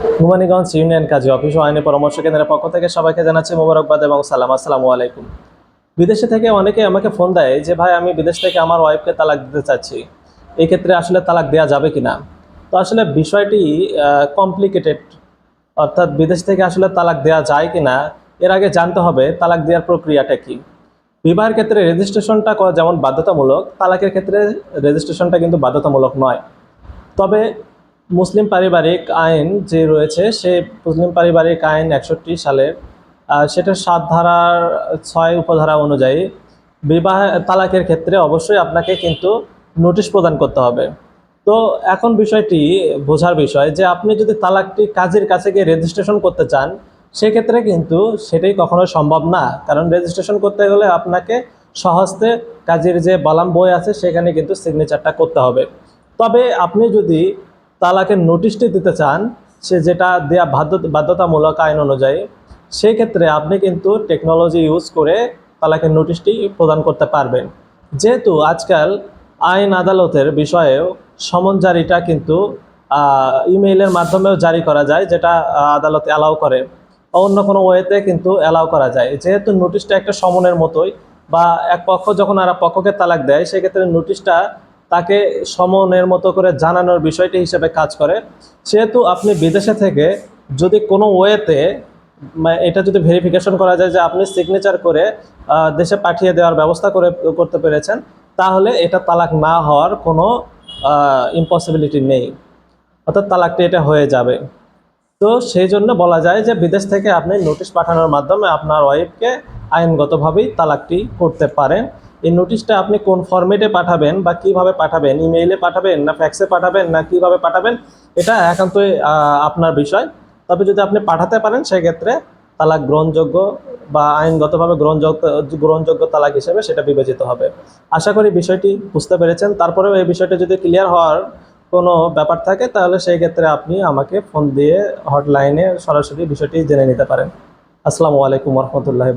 হুমানীগঞ্জ union কাজী office ও আইনি পরামর্শ কেন্দ্রের পক্ষ থেকে সবাইকে জানাচ্ছি মোবারকবাদ এবং সালাম। আসসালামু আলাইকুম। বিদেশে থেকে অনেকে আমাকে ফোন দেয় যে, ভাই, আমি বিদেশ থেকে আমার ওয়াইফকে তালাক দিতে চাচ্ছি। এই ক্ষেত্রে আসলে তালাক দেওয়া যাবে কি না তো আসলে বিষয়টি কমপ্লিকেটেড অর্থাৎ বিদেশ থেকে আসলে তালাক দেওয়া যায় কি না এর আগে জানতে হবে তালাক দেওয়ার প্রক্রিয়াটা কি। বিবাহের ক্ষেত্রে রেজিস্ট্রেশনটা যেমন বাধ্যতামূলক, তালাকের ক্ষেত্রে রেজিস্ট্রেশনটা কিন্তু বাধ্যতামূলক নয়। তবে মুসলিম পারিবারিক আইন যে রয়েছে, সে মুসলিম পারিবারিক আইন একষট্টি সালের সেটার সাত ধারার ছয় উপধারা অনুযায়ী বিবাহ তালাকের ক্ষেত্রে অবশ্যই আপনাকে কিন্তু নোটিশ প্রদান করতে হবে। তো এখন বিষয়টি বোঝার বিষয় যে আপনি যদি তালাকটি কাজের কাছে গিয়ে রেজিস্ট্রেশন করতে চান, সেক্ষেত্রে কিন্তু সেটাই কখনো সম্ভব না। কারণ রেজিস্ট্রেশন করতে গেলে আপনাকে সহজতে কাজের যে বালাম বই আছে, সেখানে কিন্তু সিগনেচারটা করতে হবে। তবে আপনি যদি তালাকের নোটিশটি দিতে চান, সে যেটা দেওয়া বাধ্য, বাধ্যতামূলক আইন অনুযায়ী সেই ক্ষেত্রে আপনি কিন্তু টেকনোলজি ইউজ করে তালাকের নোটিশটি প্রদান করতে পারবেন। যেহেতু আজকাল আইন আদালতের বিষয়েও সমন জারিটা কিন্তু ইমেইলের মাধ্যমেও জারি করা যায়, যেটা আদালত অ্যালাউ করে। অন্য কোনো ওয়েতে কিন্তু অ্যালাউ করা যায়। যেহেতু নোটিশটা একটা সমনের মতোই বা এক পক্ষ যখন আর পক্ষকে তালাক দেয়, সেক্ষেত্রে নোটিশটা তাকে সমনের মতো করে জানানোর বিষয়টি হিসেবে কাজ করে। সেহেতু আপনি বিদেশে থেকে যদি কোনো ওয়েতে এটা যদি ভেরিফিকেশন করা যায় যে আপনি সিগনেচার করে দেশে পাঠিয়ে দেওয়ার ব্যবস্থা করে, করতে পেরেছেন, তাহলে এটা তালাক না হওয়ার কোনো ইম্পসিবিলিটি নেই। অর্থাৎ তালাকটি এটা হয়ে যাবে। তো সেই জন্য বলা যায় যে বিদেশ থেকে আপনি নোটিশ পাঠানোর মাধ্যমে আপনার ওয়াইফকে আইনগতভাবেই তালাকটি করতে পারেন। এই নোটিশটা আপনি কোন ফরম্যাটে পাঠাবেন বা কীভাবে পাঠাবেন? ইমেইলে পাঠাবেন না ফ্যাক্সে পাঠাবেন না কীভাবে পাঠাবেন? এটা একান্তই আপনার বিষয়। তবে যদি আপনি পাঠাতে পারেন, সেক্ষেত্রে তালাক গ্রহণযোগ্য বা আইনগতভাবে গ্রহণযোগ্য গ্রহণযোগ্য তালাক হিসেবে সেটা বিবেচিত হবে। আশা করি বিষয়টি বুঝতে পেরেছেন। তারপরেও এই বিষয়টা যদি ক্লিয়ার হওয়ার কোনো ব্যাপার থাকে, তাহলে সেই ক্ষেত্রে আপনি আমাকে ফোন দিয়ে হটলাইনে সরাসরি বিষয়টি জেনে নিতে পারেন। আসসালামু আলাইকুম রহমতুল্লাহ